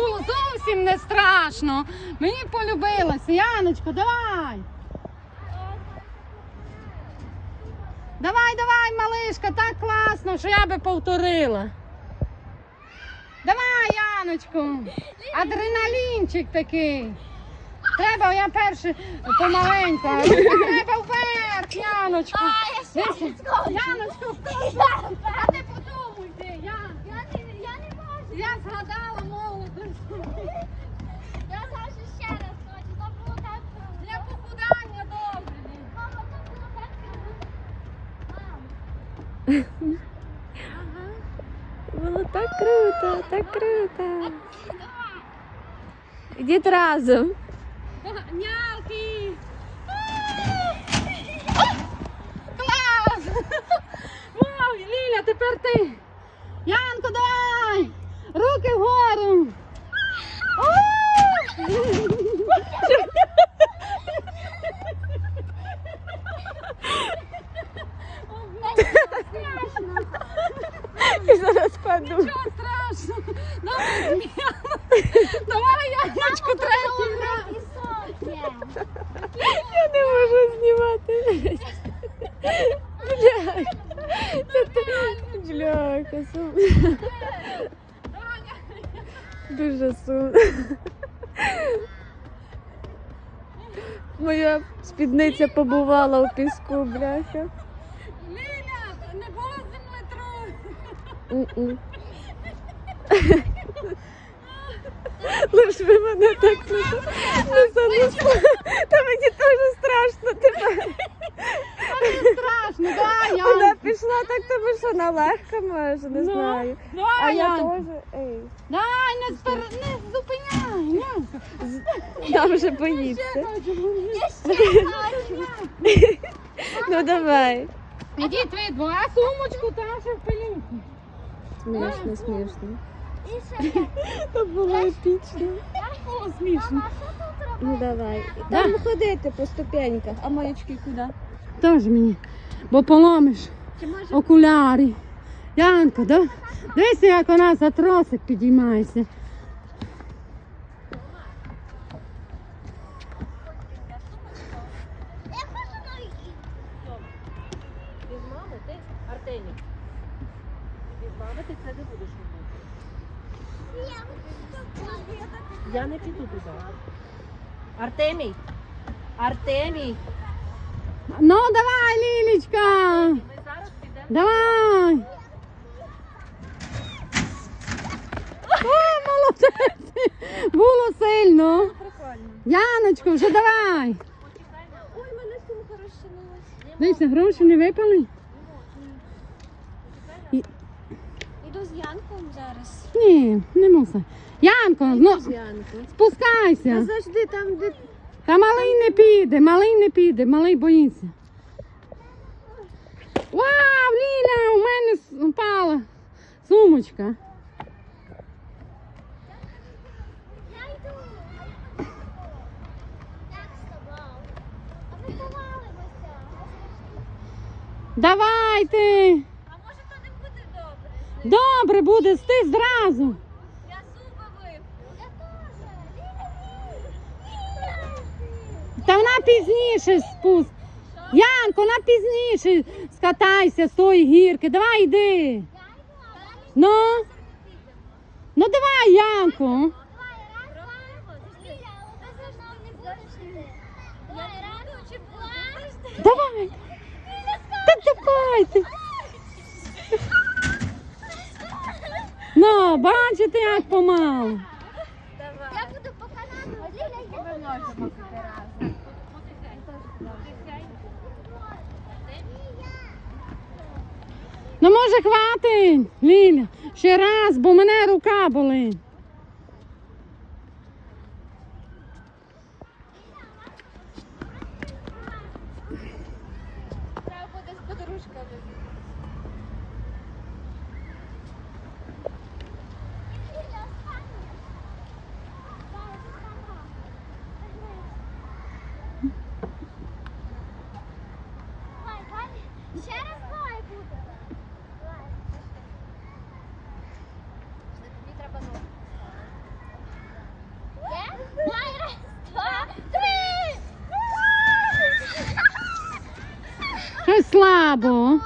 зовсім не страшно. Мені полюбилося. Яночко, давай. Давай, давай, малишка, так класно, що я би повторила. Давай, Яночко. Адреналінчик такий. Треба, я перше помаленьку. Треба вверх, Яночко. А, я ще а ти подумай, ти, Ян. Я не, я не можу. Я згадала молодость. Я завжди ще раз хочу. То було так круто. Для похудання добре. Мама, то було так круто. Мам. Було так круто, так круто. Ідіть разом. Нялки. Клас! Вау, Ліля, тепер ти. Янко, давай! Руки вгору! І зараз. Нічого страшного! Давай, зміяла! Давай, третій. Я не можу знімати. Бля. Це. Бляха, сум. Дуже сумно. Моя спідниця побувала у піску, бляха. Ліля, не було землетрусу! М-м. Лиш ви мене так не не занесли. Та мені дуже страшно тепер. Страшно, давай, Вона пішла так, тому що вона легка може, не Ну, знаю. А я теж. Ей, не, спер... не зупиняй, я вже боїться. Я ще хочу. Ну давай. Ідіть ви двоє, а сумочку там ще в пилюку. Смішно, смішно. Це було епічно. О, смішно. Ну давай. Да. Там ходити по ступеньках, а маячки куди? Теж мені, бо поломиш окуляри. Янко, да? дивися, як вона за тросик підіймається. Я хочу на Без мами ти Артемій. Без мами ти це не будеш робити. Я не піду туди. Артемій! Артемій! Ну, давай, Лілічка! Давай! О, молодець! Було сильно. Яночко, вже давай! Ой, мене сумка розчинилась. Дивися, гроші не випали? З Янком зараз. Ні, не мусить. Янко, ну Янко. спускайся. Завжди там, де Та малий не піде, малий не піде, малий боїться. Вау, Ліля, у мене впала сумочка. Я йду. Як з тобою? А ми повалимося. Давайте. А може то не буде добре? Буде, сти зразу. Я зуби вип'ю. Я теж. Та вона пізніше спуск. Янко, вона пізніше скатайся з тої гірки. Давай йди. Ну, ну давай, Янко. Давай, раз, два. Ліля, але ти зі мною не будеш йти. Давай, бачите, як помалу. Я буду по каналу, йде. Можемо разом. Ну, може, хватить, Ліля. Ще раз, бо мене рука болить. slabo